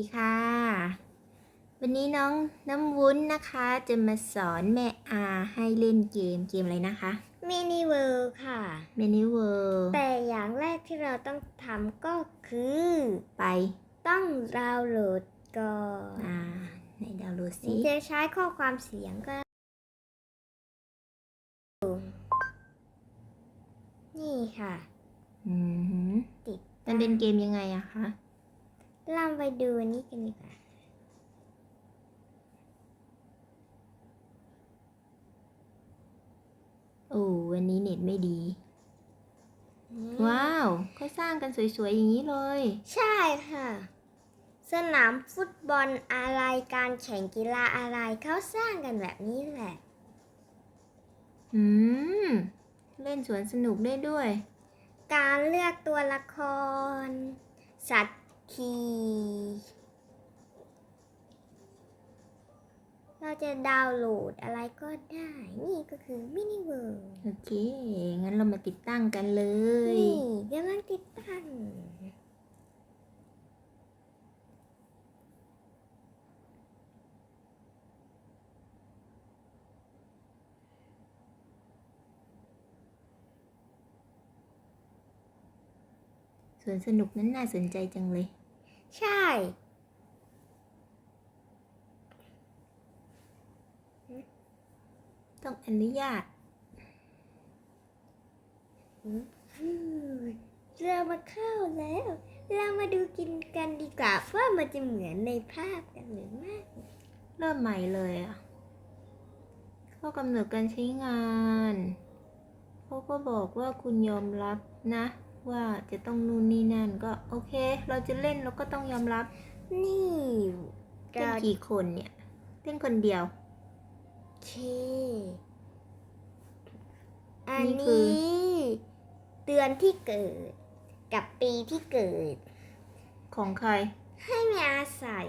ดีค่ะ วันนี้น้องน้ำวุ้นนะคะ จะมาสอนแม่อาให้เล่นเกมเกมอะไรนะคะ มินิเวิลด์ค่ะ m a n y w o r l d แต่อย่างแรกที่เราต้องทำก็คือ ไปต้องดาวน์โหลดก่อนอ่าในดาวน์โหลดสิจะใช้ข้อความเสียงก็ นี่ค่ะ อือหือติดมันเป็นเกมยังไงอะคะ เราไปดูอันนี้กันดีกว่าโอ้วันนี้เน็ตไม่ดี ว้าวเขาสร้างกันสวยๆ อย่างนี้เลย ใช่ค่ะ สนามฟุตบอลอะไรการแข่งกีฬาอะไรเขาสร้างกันแบบนี้แหละ อืม เล่นสวนสนุกได้ด้วย การเลือกตัวละคร สัตว์ ขี่เราจะดาวน์โหลดอะไรก็ได้ นี่ก็คือมินิเวิร์โอเค งั้นเรามาติดตั้งกันเลย นี่กำลังติดตั้ง สวนสนุกนั้นน่าสนใจจังเลย ใช่ ต้องอนุญาตเรามาเข้าแล้ว เรามาดูกินกันดีกว่าว่ามันจะเหมือนในภาพกันหรือไม่เริ่มใหม่เลยอะข้อกำหนดการใช้งาน เขาก็บอกว่าคุณยอมรับนะ ว่าจะต้องนู่นนี่นั่นก็โอเค เราจะเล่นเราก็ต้องยอมรับ นี่เล่นเรากี่คนเนี่ยเล่นคนเดียวเคอันนี่คือนี้ เดือนที่เกิด กับปีที่เกิด ของใคร ให้แม่อาใส่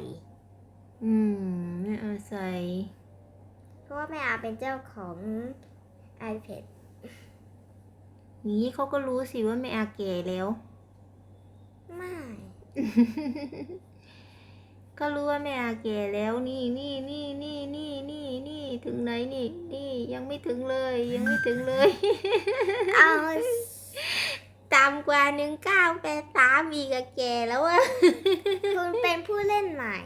อืมไม่อาศัย เพราะว่าแม่อาเป็นเจ้าของ iPad นี้เขาก็รู้สิว่าไม่อาแก่แล้ว ไม่ ก็รู้ว่าแม่อาแก่แล้วนี่นี่นี่นี่นี่นี่นี่ถึงไหนนี่ นี่ยังไม่ถึงเลย ยังไม่ถึงเลย เอาต่ำกว่าหนึ่งเก้าแปดสามอีกอะแก่แล้วอะคุณเป็นผู้เล่นใหม่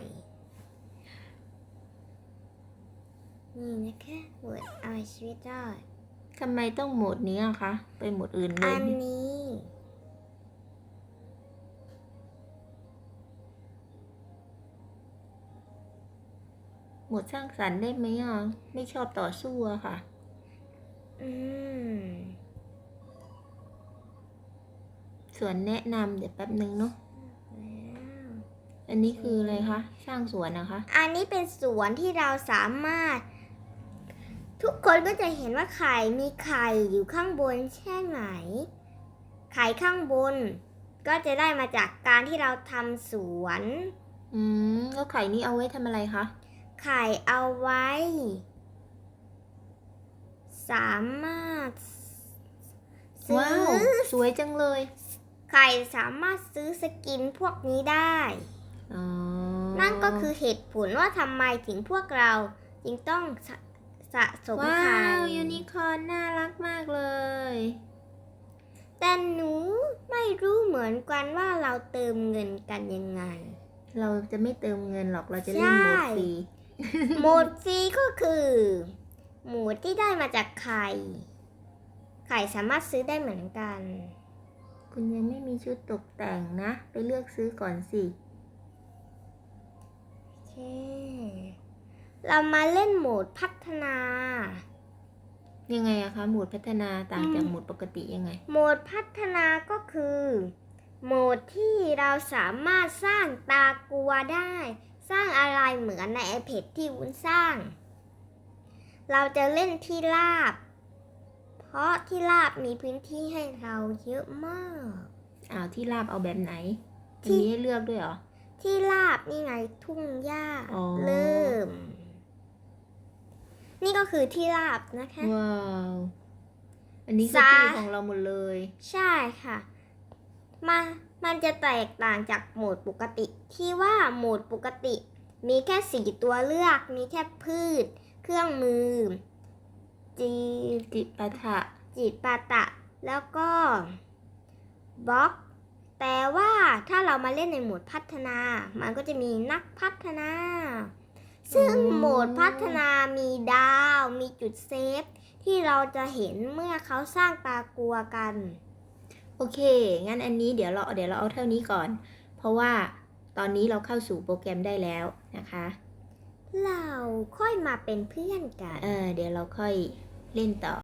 นี่นะคะบทเอาชีวิตรอด ทำไมต้องโหมดนี้อะคะ ไปโหมดอื่นเลอัยนนี้ โหมดสร้างสรรค์ได้ไหมอะ ไม่ชอบต่อสู้อะค่ะ อืม ส่วนแนะนำเดี๋ยวแป๊บนึงเนาะแล้วอันนี้คืออะไรคะ สร้างสวนนะคะ อันนี้เป็นสวนที่เราสามารถ ทุกคนก็จะเห็นว่าไข่มีไข่อยู่ข้างบนใช่ไหมไข่ข้างบน ก็จะได้มาจากการที่เราทำสวน อืม แล้วไข่นี้เอาไว้ทำอะไรคะ ไข่เอาไว้ สามารถซื้ว้าวอสวยจังเลย ไข่สามารถซื้อสกินพวกนี้ได้ อ๋อนั่นก็คือเหตุผลว่าทำไมถึงพวกเราจึงต้อง สะสะสมว้าไข่ ว ยูนิคอร์นน่ารักมากเลย แต่หนูไม่รู้เหมือนกันว่าเราเติมเงินกันยังไง เราจะไม่เติมเงินหรอกเราจะเล่นโหมดใช่ฟรีโหมดฟรีก็คือโหมดที่ได้มาจากไข่ ไข่สามารถซื้อได้เหมือนกัน คุณยังไม่มีชุดตกแต่งนะ ไปเลือกซื้อก่อนสิ โอเค เรามาเล่นโหมดพัฒนา ยังไงอะคะโหมดพัฒนาต่างจากโหมดปกติยังไง โหมดพัฒนาก็คือ โหมดที่เราสามารถสร้างตากัวได้ สร้างอะไรเหมือนใน iPad ที่วุ้นสร้าง เราจะเล่นที่ราบ เพราะที่ราบมีพื้นที่ให้เราเยอะมากอ้าวที่ราบเอาแบบไหนที่มีให้เลือกด้วยเหรอที่ราบนี่ไงทุ่งหญ้าอ๋อเริ่ม นี่ก็คือที่ราบนะคะ ว้าว อันนี้คือสาที่ของเราหมดเลย ใช่ค่ะ มามันจะแตกต่างจากโหมดปกติ ที่ว่าโหมดปกติ มีแค่สี่ตัวเลือก มีแค่พืช เครื่องมือ จีจิปาถะจิตปาตะ แล้วก็บล็อก แต่ว่าถ้าเรามาเล่นในโหมดพัฒนา มันก็จะมีนักพัฒนา ซึ่งโหมดพัฒนามีดาว มีจุดเซฟ ที่เราจะเห็นเมื่อเขาสร้างตากลัวกัน โอเค งั้นอันนี้เดี๋ยวเราเดี๋ยวเราเอาเท่านี้ก่อน เพราะว่าตอนนี้เราเข้าสู่โปรแกรมได้แล้วนะคะ เราค่อยมาเป็นเพื่อนกัน เออ เดี๋ยวเราค่อยเล่นต่อ